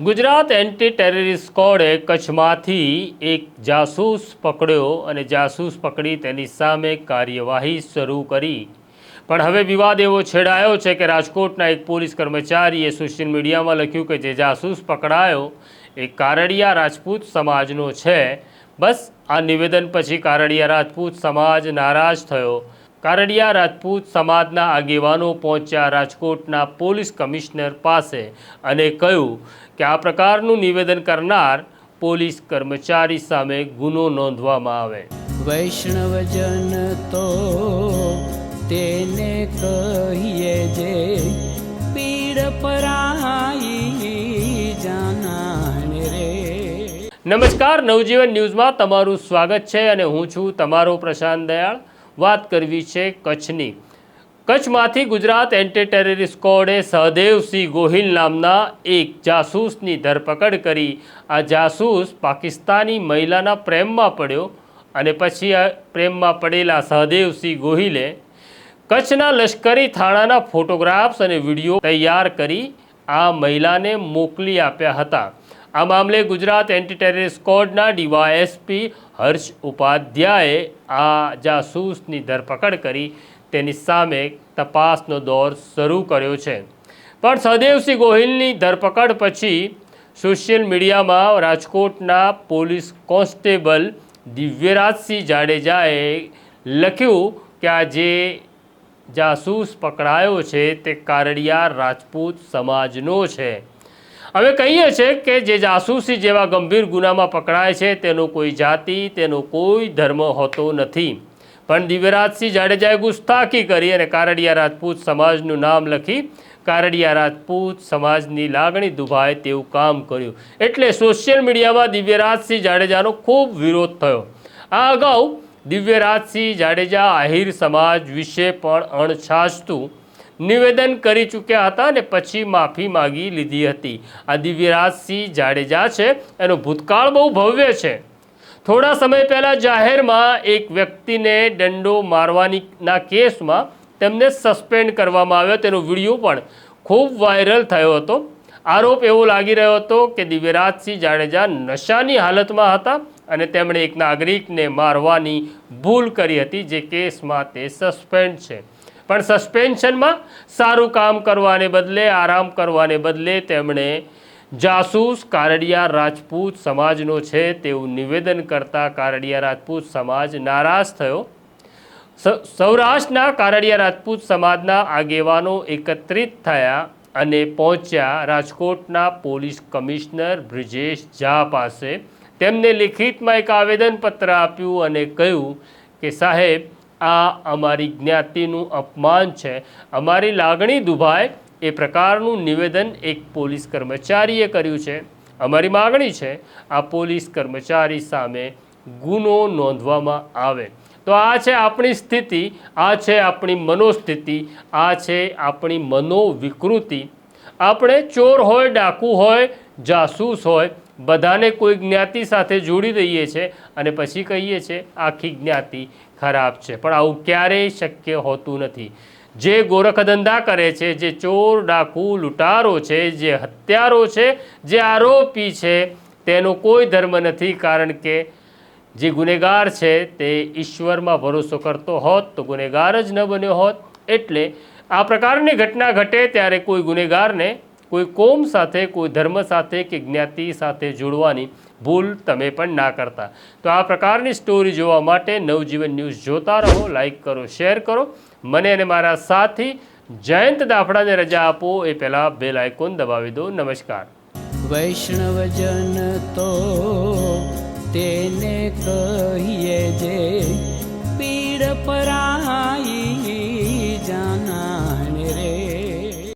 Gujarat anti terrorist સ્કોડે કચ્છમાંથી એક જાસૂસ પકડ્યો અને જાસૂસ પકડી તેની સામે કાર્યવાહી શરૂ કરી. પણ હવે વિવાદ એવો છેડાયો છે કે રાજકોટના એક પોલીસ કર્મચારીએ સોશિયલ મીડિયામાં લખ્યું કે જે જાસૂસ પકડાયો એ કારડિયા રાજપૂત સમાજનો છે. બસ, આ નિવેદન પછી કારડિયા રાજપૂત સમાજ નારાજ થયો. કારડિયા રાજપૂત સમાજના આગેવાનો પહોંચ્યા રાજકોટના પોલીસ કમિશનર પાસે અને કહ્યું કે આ પ્રકારનું નિવેદન કરનાર પોલીસ કર્મચારી સામે ગુનો નોંધવામાં આવે. વૈષ્ણવજન તો તેને કહીએ જે પીડ પરાઈ જાનાને રે. નમસ્કાર નવજીવન ન્યૂઝમાં તમારું સ્વાગત છે અને હું છું તમારો પ્રશાંત દયાળ. વાત કરવી છે કચ્છની. કચ્છમાંથી ગુજરાત એન્ટી ટેરરિસ્ટ સ્કોડે સહદેવસિંહ ગોહિલ નામના એક જાસૂસની ધરપકડ કરી. આ જાસૂસ પાકિસ્તાની મહિલાના પ્રેમમાં પડ્યો અને પછી આ પ્રેમમાં પડેલા સહદેવસિંહ ગોહિલે કચ્છના લશ્કરી થાણાના ફોટોગ્રાફ્સ અને વીડિયો તૈયાર કરી આ મહિલાને મોકલી આપ્યા હતા. આ મામલે ગુજરાત એન્ટી ટેરરિસ્ટ સ્કોડના ડીવાયએસપી હર્ષ ઉપાધ્યાયે આ જાસૂસની ધરપકડ કરી તેની સામે તપાસનો દોર શરૂ કર્યો છે. પણ સહદેવસિંહ ગોહિલની ધરપકડ પછી સોશિયલ મીડિયામાં રાજકોટના પોલીસ કોન્સ્ટેબલ દિવ્યરાજસિંહ જાડેજાએ લખ્યું કે આ જે જાસૂસ પકડાયો છે તે કારડિયા રાજપૂત સમાજનો છે. હવે કહીએ છીએ કે જે જાસૂસી જેવા ગંભીર ગુનામાં પકડાય છે, તેનો કોઈ જાતિ, તેનો કોઈ ધર્મ હોતો નથી. પણ દિવ્યરાજસિંહ જાડેજાએ ગુસ્તાખી કરી અને કારડિયા રાજપૂત સમાજનું નામ લખી કારડિયા રાજપૂત સમાજની લાગણી દુભાય તેવું કામ કર્યું. એટલે સોશિયલ મીડિયામાં દિવ્યરાજસિંહ જાડેજાનો ખૂબ વિરોધ થયો. આ અગાઉ દિવ્યરાજસિંહ જાડેજા આહિર સમાજ વિશે પણ અણછાજતું નિવેદન કરી ચૂક્યા હતા અને પછી માફી માગી લીધી હતી. આ દિવ્યરાજસિંહ જાડેજા છે. એનો ભૂતકાળ બહુ ભવ્ય છે. થોડા સમય પહેલાં જાહેરમાં એક વ્યક્તિને દંડો મારવાનીના કેસમાં તેમને સસ્પેન્ડ કરવામાં આવ્યો. તેનો વીડિયો પણ ખૂબ વાયરલ થયો હતો. આરોપ એવો લાગી રહ્યો હતો કે દિવ્યરાજસિંહ જાડેજા નશાની હાલતમાં હતા અને તેમણે એક નાગરિકને મારવાની ભૂલ કરી હતી. જે કેસમાં તે સસ્પેન્ડ છે. પણ સસ્પેન્શનમાં સારું કામ કરવાને બદલે, આરામ કરવાને બદલે તેમણે જાસૂસ કારડિયા રાજપૂત સમાજનો છે તેવું નિવેદન કરતા કારડિયા રાજપૂત સમાજ નારાજ થયો. સૌરાષ્ટ્રના કારડિયા રાજપૂત સમાજના આગેવાનો એકત્રિત થયા અને પહોંચ્યા રાજકોટના પોલીસ કમિશનર બ્રિજેશ ઝા પાસે. તેમને લિખિતમાં એક આવેદનપત્ર આપ્યું અને કહ્યું કે સાહેબ આ અમારી જ્ઞાતિનું અપમાન છે. અમારી લાગણી દુભાય એ પ્રકારનું નિવેદન એક પોલીસ કર્મચારીએ કર્યું છે. અમારી માગણી છે, આ પોલીસ કર્મચારી સામે ગુનો નોંધવામાં આવે. તો આ છે આપણી સ્થિતિ, આ છે આપણી મનોસ્થિતિ, આ છે આપણી મનોવિકૃતિ. આપણે ચોર હોય, ડાકુ હોય, જાસૂસ હોય, બધાને કોઈ જ્ઞાતિ સાથે જોડી દઈએ છીએ અને પછી કહીએ છીએ આખી જ્ઞાતિ ખરાબ છે. પણ આવું ક્યારેય શક્ય હોતું નથી. જે ગોરખધંધા કરે છે, જે ચોર ડાકુ લૂંટારો છે, જે હત્યારો છે, જે આરોપી છે, તેનો કોઈ ધર્મ નથી. કારણ કે જે ગુનેગાર છે, તે ઈશ્વરમાં ભરોસો કરતો હોત, તો ગુનેગાર જ ન બન્યો હોત. એટલે આ પ્રકારની ઘટના ઘટે ત્યારે કોઈ ગુનેગારને કોઈ કોમ સાથે, કોઈ ધર્મ સાથે કે જ્ઞાતિ સાથે જોડવાની ભૂલ તમે પણ ના કરતા. તો આ પ્રકારની સ્ટોરી જોવા માટે નવજીવન ન્યૂઝ જોતા રહો લાઇક કરો શેર કરો. મને અને મારા સાથી જયંત દાફડાને રજા આપો. એ પહેલાં બેલ આઇકોન દબાવી દો. નમસ્કાર. વૈષ્ણવજન તો તેને કહીએ જે પીડ પરાઈ